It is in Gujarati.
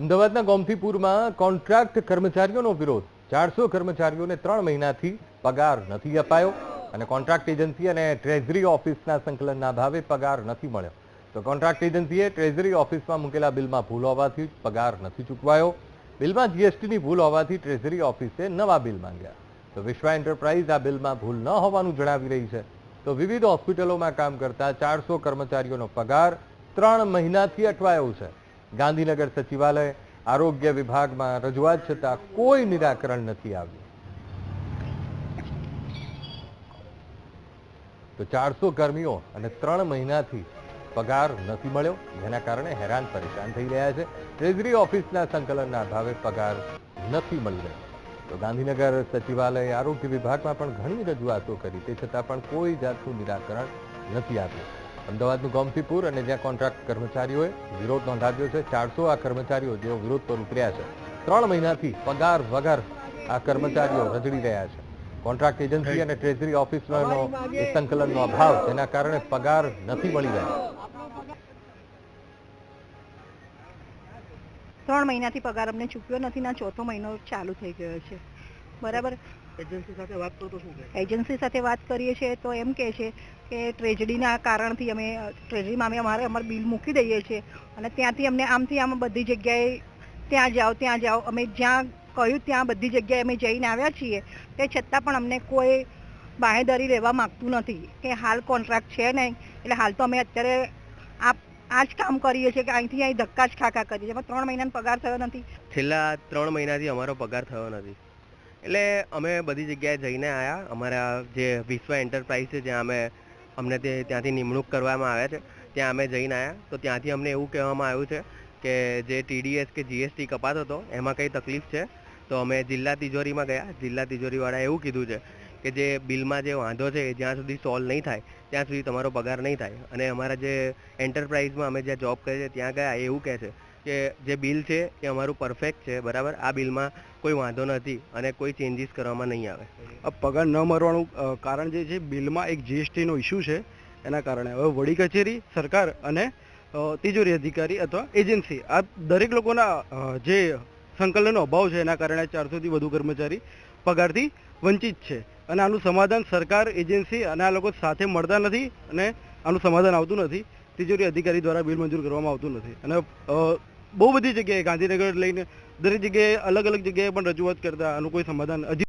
અમદાવાદના ગોમતીપુરમાં કોન્ટ્રાક્ટ કર્મચારીઓનો વિરોધ. ચારસો કર્મચારીઓને ત્રણ મહિનાથી પગાર નથી અપાયો અને કોન્ટ્રાક્ટ એજન્સી અને ટ્રેઝરી ઓફિસના સંકલનના ભાવે પગાર નથી મળ્યો. તો કોન્ટ્રાક્ટ એજન્સીએ ટ્રેઝરી ઓફિસમાં મૂકેલા બિલમાં ભૂલ હોવાથી પગાર નથી ચૂકવાયો. બિલમાં જીએસટીની ભૂલ હોવાથી ટ્રેઝરી ઓફિસે નવા બિલ માંગ્યા. તો વિશ્વા એન્ટરપ્રાઇઝ આ બિલમાં ભૂલ ન હોવાનું જણાવી રહી છે. તો વિવિધ હોસ્પિટલોમાં કામ કરતા ચારસો કર્મચારીઓનો પગાર ત્રણ મહિનાથી અટવાયો છે. ગાંધીનગર સચિવાલય આરોગ્ય વિભાગમાં રજૂઆત છતાં કોઈ નિરાકરણ નથી આવ્યું. તો ચારસો કર્મીઓ અને ત્રણ મહિનાથી પગાર નથી મળ્યો, જેના કારણે હેરાન પરેશાન થઈ રહ્યા છે. ટ્રેઝરી ઓફિસના સંકલનના ભાવે પગાર નથી મળી રહ્યો. તો ગાંધીનગર સચિવાલય આરોગ્ય વિભાગમાં પણ ઘણી રજૂઆતો કરી, તે છતાં પણ કોઈ જાતનું નિરાકરણ નથી આવ્યું. અમદાવાદનું ગોમતીપુર અને જ્યાં કોન્ટ્રાક્ટ કર્મચારીઓએ વિરોધ નોંધાવ્યો છે. ચારસો આ કર્મચારીઓ જેઓ વિરોધ પર ઉતર્યા છે. ત્રણ મહિનાથી પગાર વગર આ કર્મચારીઓ રજડી રહ્યા છે. કોન્ટ્રાક્ટ એજન્સી અને ટ્રેઝરી ઓફિસનો સંકલનનો અભાવ જેના કારણે પગાર નથી મળી રહ્યો. ત્રણ મહિનાથી પગાર અમને ચૂક્યો નથી ના ચોથો મહિનો ચાલુ થઈ ગયો છે. બરાબર? એજન્સી સાથે વાત કરો તો શું કહે? એજન્સી સાથે વાત કરીએ છીએ તો એમ કહે છે કે ટ્રેજડીના કારણથી અમે ટ્રેજડીમાં અમે અમારે અમારું બિલ મૂકી દઈએ છીએ અને ત્યાંથી અમને આમથી આમ બધી જગ્યાએ ત્યાં જાઓ ત્યાં જાઓ. અમે જ્યાં કહ્યું ત્યાં બધી જગ્યાએ અમે જઈને આવ્યા છીએ. તે છતાં પણ અમને કોઈ બાહેધરી લેવા માગતું નથી કે હાલ કોન્ટ્રાક્ટ છે નહીં. એટલે હાલ તો અમે અત્યારે આ આ જ કામ કરીએ છીએ કે અહીંથી અહીં ધક્કા જ ખાખા કરીએ છીએ. એમાં ત્રણ મહિનાનો પગાર થયો નથી. છેલ્લા ત્રણ મહિનાથી અમારો પગાર થયો નથી. એટલે અમે બધી જગ્યાએ જઈને આવ્યા અમારા જે વિશ્વ એન્ટરપ્રાઇઝ છે, જ્યાં અમે અમને તે ત્યાંથી નિમણૂક કરવામાં આવ્યા છે, ત્યાં અમે જઈને આવ્યા તો ત્યાંથી અમને એવું કહેવામાં આવ્યું છે કે જે ટીડીએસ કે જીએસટી કપાતો હતો, એમાં કંઈ તકલીફ છે? તો અમે જિલ્લા તિજોરીમાં ગયા. જિલ્લા તિજોરીવાળાએ એવું કીધું છે કે જે બિલમાં જે વાંધો છે જ્યાં સુધી સોલ્વ નહીં થાય, ત્યાં સુધી તમારો પગાર નહીં થાય. અને અમારા જે એન્ટરપ્રાઇઝમાં અમે જ્યાં જોબ કરીએ છીએ, ત્યાં ગયા એવું કહે છે કે જે બિલ છે એ અમારું પરફેક્ટ છે, બરાબર? આ બિલમાં કોઈ વાંધો નથી અને કોઈ ચેન્જીસ કરવામાં નહીં આવે. પગાર ન મળવાનું કારણ જે છે બિલમાં એક જીએસટીનો ઇસ્યુ છે, એના કારણે. હવે વડી કચેરી, સરકાર અને તિજોરી અધિકારી અથવા એજન્સી, આ દરેક લોકોના જે સંકલનનો અભાવ છે, એના કારણે ચારસોથી વધુ કર્મચારી પગારથી વંચિત છે. અને આનું સમાધાન સરકાર, એજન્સી અને આ લોકો સાથે મળતા નથી અને આનું સમાધાન આવતું નથી. તિજોરી અધિકારી દ્વારા બિલ મંજૂર કરવામાં આવતું નથી. અને બહુ બધી જગ્યાએ ગાંધીનગર લઈને દરેક જગ્યાએ અલગ અલગ જગ્યાએ પણ રજૂઆત કરતા આનું કોઈ સમાધાન હજી